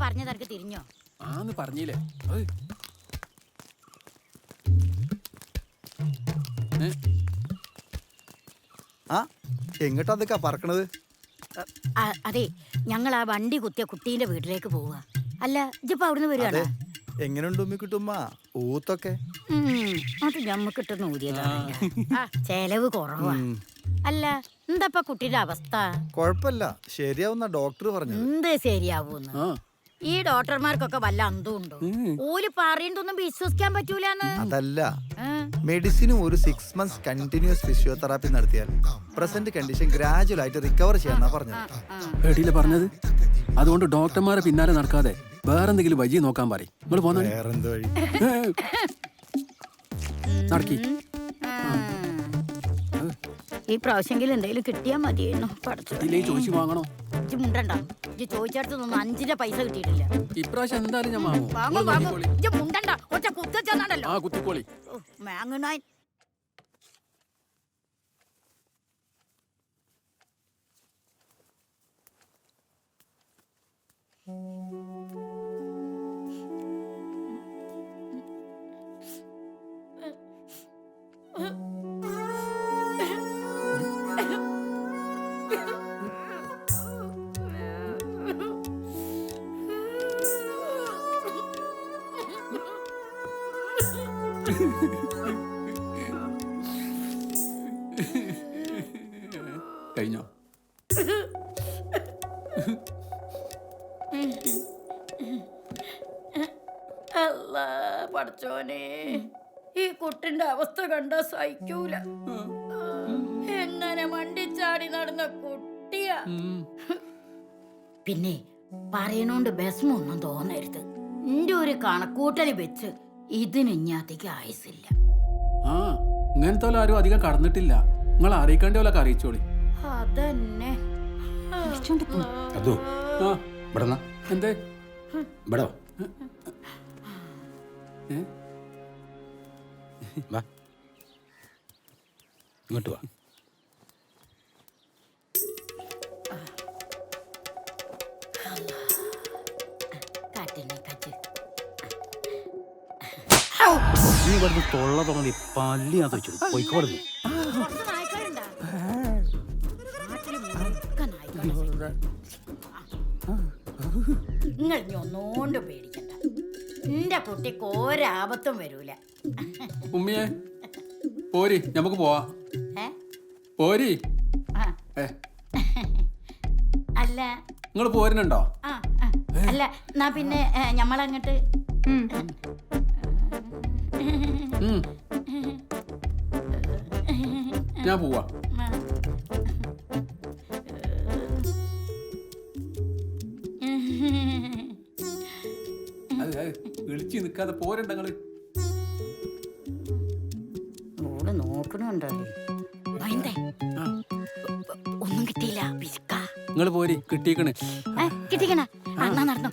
പറഞ്ഞ തരക്ക് തിരിഞ്ഞോ? ആന്ന് പറഞ്ഞില്ലേ. ആ എങ്ങോട്ടാ അതൊക്കെ പറക്കണത്? അതെ ഞങ്ങൾ ആ വണ്ടി കുത്തിയ കുട്ടീന്റെ വീട്ടിലേക്ക് പോവുക അല്ല ഇജിപ്പോ അവിടുന്ന് വരികയാണ് എങ്ങനെയുണ്ട് ഉമ്മി കിട്ടുമ്മ ഊത്തൊക്കെ? അത് ഞമ്മക്ക് ഊതിയതാണ്. ആ. ചെലവ് കുറവാ. അല്ല എന്താപ്പ കുട്ടിയുടെ അവസ്ഥ? കൊഴപ്പല്ല ശരിയാവുന്ന ഡോക്ടർ പറഞ്ഞു എന്ത് ശരിയാവൂന്ന്? ആ. ഈ ഡോക്ടർമാർക്കൊക്കെ വല്ല അന്തവും ഉണ്ടോ? ഓൽ പറയുന്നതൊന്നും വിശ്വസിക്കാൻ പറ്റൂലെന്ന്. അതല്ല. മെഡിസിനും ഒരു സിക്സ് മന്ത്സ് കണ്ടിന്യൂസ് ഫിസിയോതെറാപ്പി നടത്തിയാൽ പ്രസന്റ് കണ്ടീഷൻ ഗ്രാജുവൽ ആയിട്ട് റിക്കവർ ചെയ്യാന്നാ പറഞ്ഞത്. എടിയില്ല പറഞ്ഞത്? അതുകൊണ്ട് ഡോക്ടർമാരെ പിന്നാലെ നടക്കാതെ വേറെന്തെങ്കിലും വഴി നോക്കാൻ പറയും. നിങ്ങൾ പോന്നെ? വേറെന്ത് വഴി? നടക്കി. ഈ പ്രാവശ്യമെങ്കിലും എന്തെങ്കിലും കിട്ടിയാ മതിയായിരുന്നു പഠിച്ചു ഇതിലേ ചോദിച്ചു വാങ്ങണോ? ഇജ്ജ് ചോദിച്ചടുത്തൊന്നും അഞ്ചിന്റെ പൈസ കിട്ടിയിട്ടില്ല. ഇപ്രാവശ്യം എന്തായാലും ഞാൻ വാങ്ങും. വാങ്ങും നിങ്ങൾ വാങ്ങും വാങ്ങിക്കോളി. മുണ്ടണ്ട. ഒറ്റ ആ കുത്തിക്കോളി. മാങ്ങനായി കഴിഞ്ഞോ? അല്ല പഠിച്ചോനെ ഈ കുട്ടിന്റെ അവസ്ഥ കണ്ട സഹിക്കൂല. എങ്ങനെ മണ്ടിച്ചാടി നടന്ന കുട്ടിയാ. പിന്നെ പറയണോണ്ട് ബസ്മൊന്നും തോന്നരുത്. എന്റെ ഒരു കണക്കൂട്ടൽ വെച്ച് ഇതിന് അധികം ആയുസില്ല ആ ഇങ്ങനത്തെ പോലെ ആരും അധികം കടന്നിട്ടില്ല. നിങ്ങൾ അറിയിക്കേണ്ട പോലെ അറിയിച്ചോളി അതന്നെ. അതോ ആ. എന്തേ? ഇവിടെ? വാ. ഏ? വാ. ഇങ്ങോട്ട് വാ. നീ ഇവിടുന്ന് തൊള്ള തുടങ്ങി പല്ലി അത് വെച്ചു പോയിക്കോടുന്നു. നിങ്ങൾ ഇനി ഒന്നുകൊണ്ട് പേടിക്കണ്ട. എന്റെ കുട്ടിക്ക് ഒരാപത്തും വരൂല. ഉമ്മിയെ പോരി നമുക്ക് പോവാ. ഏ? പോരി. ആ, ഏ. അല്ല. നിങ്ങൾ പോരുന്നുണ്ടോ? ആ, ആ, അല്ല എന്നാ പിന്നെ ഞമ്മളങ്ങട്ട് ഉം. ഞാൻ പോവാ. ആ. അത് അത് വിളിച്ച് നിൽക്കാതെ പോരണ്ടങ്ങൾ ഓൾ നോക്കണുണ്ടോ ഭയന്തേ ആ. ഒന്നും കിട്ടിയില്ല. പിശുക്ക നിങ്ങൾ പോരി കിട്ടിയേക്കണ്. ഏ, കിട്ടിക്കണ ആ, എന്നാ നടന്നു.